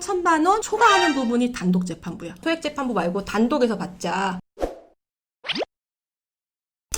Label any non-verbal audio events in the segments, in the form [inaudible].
3천만 원 초과하는 부분이 단독 재판부야. 소액 재판부 말고 단독에서 받자.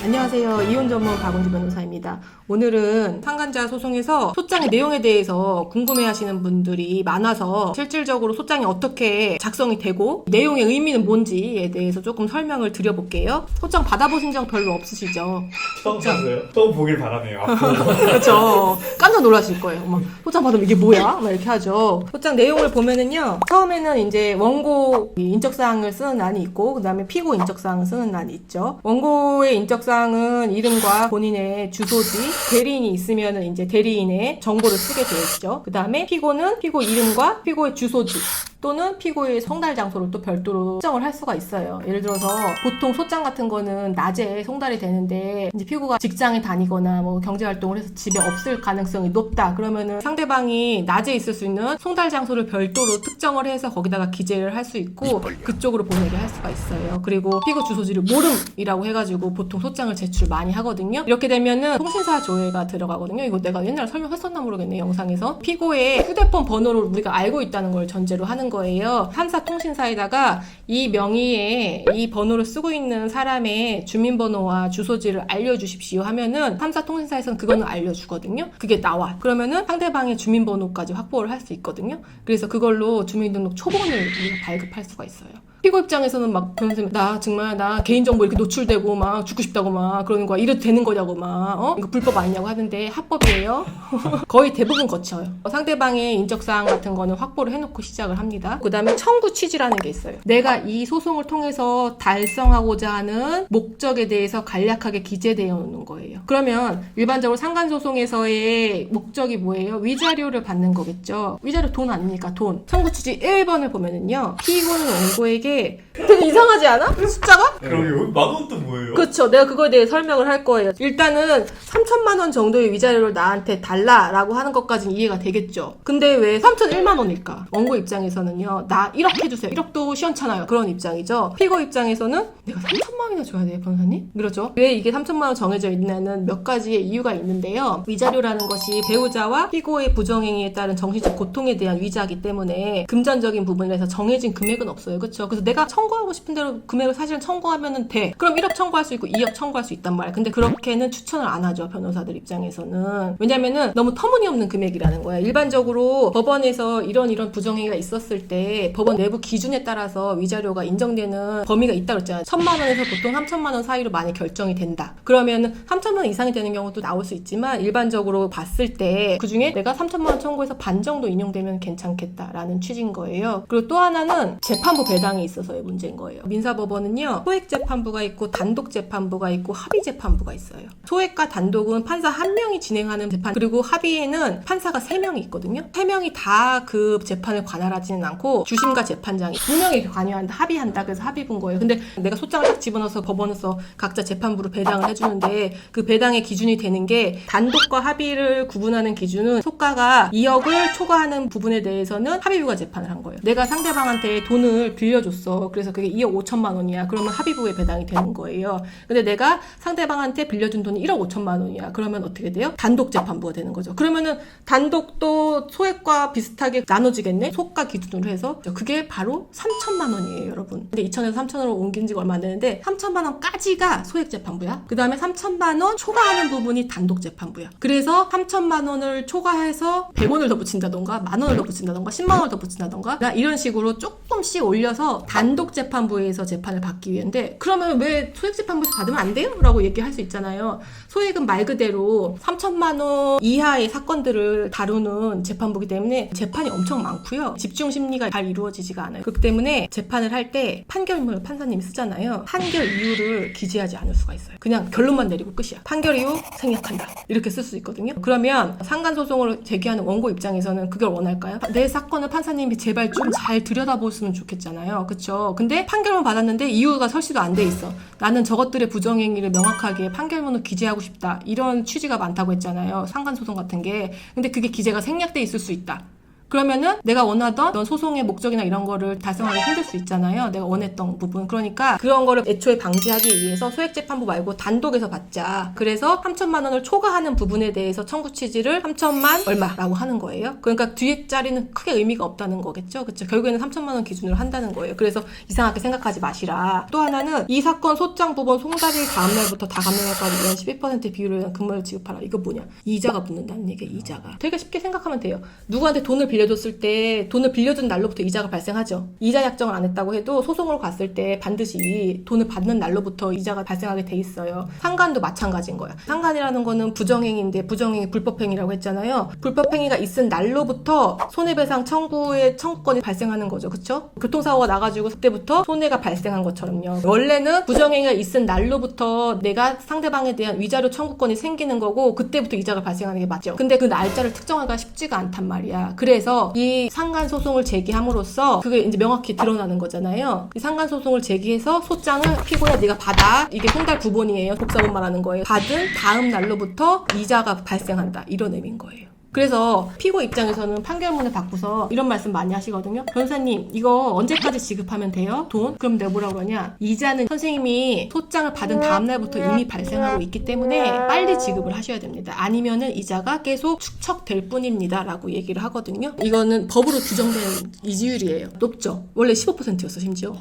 안녕하세요. 이혼 전문 박은주 변호사입니다. 오늘은 상간자 소송에서 소장의 내용에 대해서 궁금해하시는 분들이 많아서 실질적으로 소장이 어떻게 작성이 되고 내용의 의미는 뭔지에 대해서 조금 설명을 드려볼게요. 소장 받아보신 적 별로 없으시죠? 처음 봤어요? 처음 보길 바라네요. [laughs] 그렇죠. 깜짝 놀라실 거예요. 막 소장 받으면 이게 뭐야? 막 이렇게 하죠. 소장 내용을 보면은요. 처음에는 이제 원고 인적사항을 쓰는 난이 있고 그다음에 피고 인적사항을 쓰는 난이 있죠. 원고의 인적 사항은 이름과 본인의 주소지, 대리인이 있으면은 이제 대리인의 정보를 쓰게 되어 있죠. 그 다음에 피고는 피고 이름과 피고의 주소지 또는 피고의 송달 장소를 또 별도로 설정을 할 수가 있어요. 예를 들어서 보통 소장 같은 거는 낮에 송달이 되는데 이제 피고가 직장에 다니거나 뭐 경제 활동을 해서 집에 없을 가능성이 높다. 그러면은 상대방이 낮에 있을 수 있는 송달 장소를 별도로 특정을 해서 거기다가 기재를 할 수 있고 그쪽으로 보내게 할 수가 있어요. 그리고 피고 주소지를 모름이라고 해가지고 보통 소장을 제출 많이 하거든요. 이렇게 되면은 통신사 조회가 들어가거든요. 이거 내가 옛날에 설명했었나 모르겠네 영상에서 피고의 휴대폰 번호를 우리가 알고 있다는 걸 전제로 하는 거 예요. 한사 통신사에다가 이 명의의 이 번호를 쓰고 있는 사람의 주민번호와 주소지를 알려주십시오 하면은 삼사 통신사에서는 그거는 알려주거든요. 그게 나와. 그러면은 상대방의 주민번호까지 확보를 할 수 있거든요. 그래서 그걸로 주민등록 초본을 우리가 발급할 수가 있어요. 피고 입장에서는 막 변호사님 나 정말 나 개인정보 이렇게 노출되고 막 죽고 싶다고 막 그러는 거야. 이래도 되는 거냐고 막 어? 이거 불법 아니냐고 하는데 합법이에요. [laughs] 거의 대부분 거쳐요. 상대방의 인적사항 같은 거는 확보를 해놓고 시작을 합니다. 그 다음에 청구 취지라는 게 있어요. 내가 이 소송을 통해서 달성하고자 하는 목적에 대해서 간략하게 기재되어 있는 거예요. 그러면 일반적으로 상간소송에서의 목적이 뭐예요? 위자료를 받는 거겠죠. 위자료 돈 아닙니까? 돈. 청구 취지 1번을 보면은요. 피고는 원고에게 되게 이상하지 않아? 숫자가? 그러게요. 만 원 또 뭐예요? 그렇죠. 내가 그거에 대해 설명을 할 거예요. 일단은 3천만 원 정도의 위자료를 나한테 달라라고 하는 것까지는 이해가 되겠죠. 근데 왜 3천일만 원일까? 원고 입장에서는요. 나 1억 해주세요. 1억도 시원찮아요. 그런 입장이죠. 피고 입장에서는 내가 3천만 원이나 줘야 돼요, 변호사님? 그렇죠. 왜 이게 3천만 원 정해져 있냐는 몇 가지의 이유가 있는데요. 위자료라는 것이 배우자와 피고의 부정행위에 따른 정신적 고통에 대한 위자이기 때문에 금전적인 부분에서 정해진 금액은 없어요. 그렇죠. 그래서 내가 청구하고 싶은 대로 금액을 사실은 청구하면 돼. 그럼 1억 청구할 수 있고 2억 청구할 수 있단 말이야. 근데 그렇게는 추천을 안 하죠. 변호사들 입장에서는. 왜냐면은 너무 터무니없는 금액이라는 거야. 일반적으로 법원에서 이런 이런 부정행위가 있었을 때 법원 내부 기준에 따라서 위자료가 인정되는 범위가 있다 그랬잖아요. 천만 원에서 보통 3천만 원 사이로 많이 결정이 된다. 그러면은 3천만 원 이상이 되는 경우도 나올 수 있지만 일반적으로 봤을 때 그중에 내가 3천만 원 청구해서 반 정도 인용되면 괜찮겠다라는 취지인 거예요. 그리고 또 하나는 재판부 배당에 있어서의 문제인 거예요. 민사법원은요, 소액 재판부가 있고 단독 재판부가 있고 합의 재판부가 있어요. 소액과 단독은 판사 한 명이 진행하는 재판, 그리고 합의에는 판사가 세 명이 있거든요. 세 명이 다 그 재판을 관할하지는 않고 주심과 재판장이 두 명이 관여한다, 합의한다. 그래서 합의 본 거예요. 근데 내가 소장을 딱 집어넣어서 법원에서 각자 재판부로 배당을 해주는데 그 배당의 기준이 되는 게 단독과 합의를 구분하는 기준은 소가가 2억을 초과하는 부분에 대해서는 합의부가 재판을 한 거예요. 내가 상대방한테 돈을 빌려줬어. 그래서 그게 2억 5천만 원이야. 그러면 합의부에 배당이 되는 거예요. 근데 내가 상대방한테 빌려준 돈이 1억 5천만 원이야. 그러면 어떻게 돼요? 단독 재판부가 되는 거죠. 그러면은 단독도 소액과 비슷하게 나눠지겠네? 소가 기준으로 해서 그게 바로 3천만 원이에요, 여러분. 근데 2천에서 3천으로 옮긴 지가 얼마 안 되는데 3천만 원까지가 소액 재판부야. 그 다음에 3천만 원 초과하는 부분이 단독 재판부야. 그래서 3천만 원을 초과해서 100원을 더 붙인다던가 만 원을 더 붙인다던가 10만 원을 더 붙인다던가 이런 식으로 조금씩 올려서 단독 재판부에서 재판을 받기 위한데 그러면 왜 소액 재판부에서 받으면 안 돼요? 라고 얘기할 수 있잖아요. 소액은 말 그대로 3천만 원 이하의 사건들을 다루는 재판부기 때문에 재판이 엄청 많고요. 집중 심리가 잘 이루어지지가 않아요. 그렇기 때문에 재판을 할 때 판결문을 판사님이 쓰잖아요. 판결 이유를 기재하지 않을 수가 있어요. 그냥 결론만 내리고 끝이야. 판결 이유 생략한다. 이렇게 쓸 수 있거든요. 그러면 상간 소송을 제기하는 원고 입장에서는 그걸 원할까요? 내 사건을 판사님이 제발 좀 잘 들여다보시면 좋겠잖아요. 그 쵸? 근데 판결문 받았는데 이유가 설치도 안 돼 있어. 나는 저것들의 부정행위를 명확하게 판결문을 기재하고 싶다. 이런 취지가 많다고 했잖아요. 상간 소송 같은 게. 근데 그게 기재가 생략돼 있을 수 있다. 그러면은 내가 원하던 어떤 소송의 목적이나 이런 거를 달성하기 힘들 수 있잖아요. 내가 원했던 부분. 그러니까 그런 거를 애초에 방지하기 위해서 소액재판부 말고 단독에서 받자. 그래서 3천만 원을 초과하는 부분에 대해서 청구 취지를 3천만 얼마라고 하는 거예요. 그러니까 뒤에 자리는 크게 의미가 없다는 거겠죠. 그렇죠. 결국에는 3천만 원 기준으로 한다는 거예요. 그래서 이상하게 생각하지 마시라. 또 하나는 이 사건 소장 부분 송달일 다음 날부터 다 감면할까지 연12% 비율로 한 금을 지급하라. 이거 뭐냐? 이자가 붙는다는 얘기야. 이자가. 되게 쉽게 생각하면 돼요. 누구한테 돈을 빌 려줬을 때 돈을 빌려준 날로부터 이자가 발생하죠. 이자 약정을 안 했다고 해도 소송을 갔을 때 반드시 돈을 받는 날로부터 이자가 발생하게 돼 있어요. 상간도 마찬가지인 거야. 상간이라는 거는 부정행위인데 부정행위 불법행위라고 했잖아요. 불법행위가 있은 날로부터 손해배상 청구의 청구권이 발생하는 거죠. 그쵸? 교통사고가 나가지고 그때부터 손해가 발생한 것처럼요. 원래는 부정행위가 있은 날로부터 내가 상대방에 대한 위자료 청구권이 생기는 거고 그때부터 이자가 발생하는 게 맞죠. 근데 그 날짜를 특정하기가 쉽지가 않단 말이야. 그래서 이 상간 소송을 제기함으로써 그게 이제 명확히 드러나는 거잖아요. 이 상간 소송을 제기해서 소장을 피고야 네가 받아. 이게 송달 구본이에요. 복사본 말하는 거예요. 받은 다음 날로부터 이자가 발생한다. 이런 의미인 거예요. 그래서 피고 입장에서는 판결문을 바꾸서 이런 말씀 많이 하시거든요. 변호사님, 이거 언제까지 지급하면 돼요? 돈? 그럼 내가 뭐라고 그러냐? 이자는 선생님이 소장을 받은 다음날부터 이미 발생하고 있기 때문에 빨리 지급을 하셔야 됩니다. 아니면은 이자가 계속 축척될 뿐입니다. 라고 얘기를 하거든요. 이거는 법으로 규정된 이지율이에요. 높죠? 원래 15%였어, 심지어.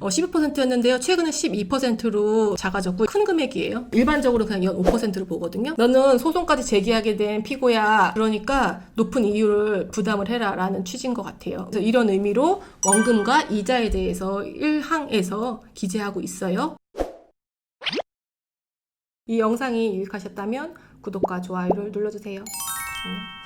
어, 12%였는데요. 최근에 12%로 작아졌고 큰 금액이에요. 일반적으로 그냥 연 5%로 보거든요. 너는 소송까지 제기하게 된 피고야. 그러니까 높은 이율을 부담을 해라라는 취지인 것 같아요. 그래서 이런 의미로 원금과 이자에 대해서 1항에서 기재하고 있어요. 이 영상이 유익하셨다면 구독과 좋아요를 눌러주세요. 안녕.